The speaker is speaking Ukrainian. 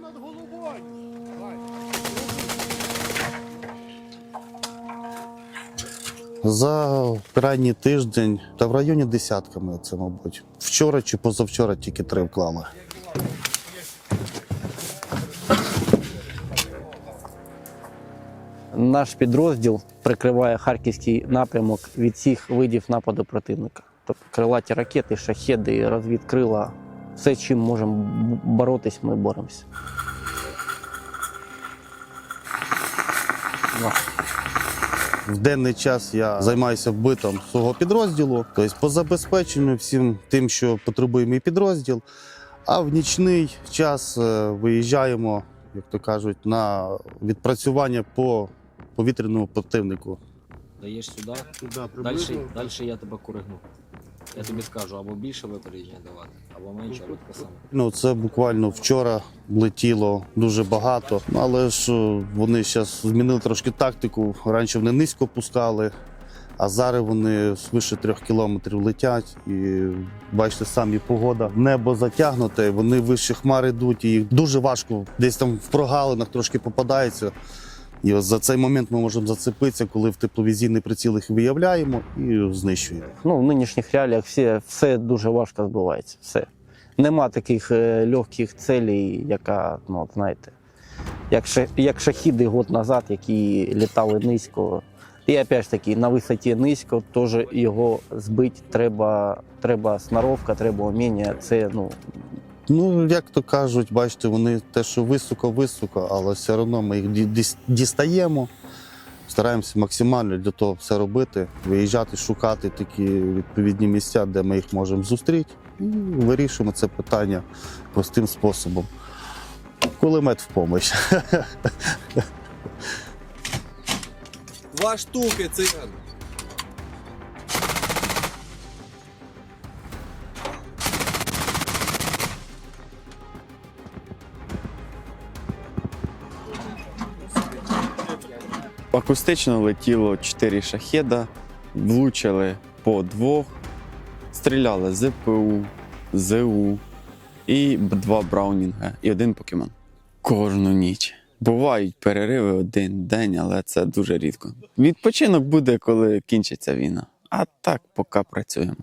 над головою. За крайній тиждень та в районі десятками це, мабуть. Вчора чи позавчора тільки три вклали. Наш підрозділ прикриває харківський напрямок від всіх видів нападу противника. Тобто крилаті ракети, шахеди, розвідкрила. Все, чим можемо боротись, ми боремося. В денний час я займаюся вбитом свого підрозділу, тобто по забезпеченню всім тим, що потребує мій підрозділ. А в нічний час е, виїжджаємо, як то кажуть, на відпрацювання по повітряному противнику. Даєш сюди, Да, далі, далі я тебе коригну. Я тобі скажу, або більше випередження давати, або менше, або саме. Ну, це буквально вчора летіло дуже багато. Але ж е, вони зараз змінили трошки тактику. Раніше вони низько пускали, а зараз вони свише трьох кілометрів летять. І бачите, самі погода. Небо затягнуте, вони вище хмари йдуть, і їх дуже важко десь там в прогалинах трошки попадається. І ось за цей момент ми можемо зацепитися, коли в тепловізійний приціл їх виявляємо і знищуємо. Ну, в нинішніх реаліях все, все дуже важко збивається. Все. Нема таких е, легких целей, яка, ну, знаєте, як, як шахіди год назад, які літали низько. І опять ж таки, на висоті низько, теж його збити треба, треба сноровка, треба вміння. Це ну, Ну, як то кажуть, бачите, вони те, що високо-високо, але все одно ми їх дістаємо. Стараємося максимально для того все робити, виїжджати, шукати такі відповідні місця, де ми їх можемо зустріти, і вирішуємо це питання простим способом. Кулемет в помощь. Два штуки циган. Акустично летіло 4 шахеда, влучили по двох, стріляли ЗПУ, ЗУ і два Браунінга і один покемон. Кожну ніч. Бувають перериви один день, але це дуже рідко. Відпочинок буде, коли кінчиться війна. А так, поки працюємо.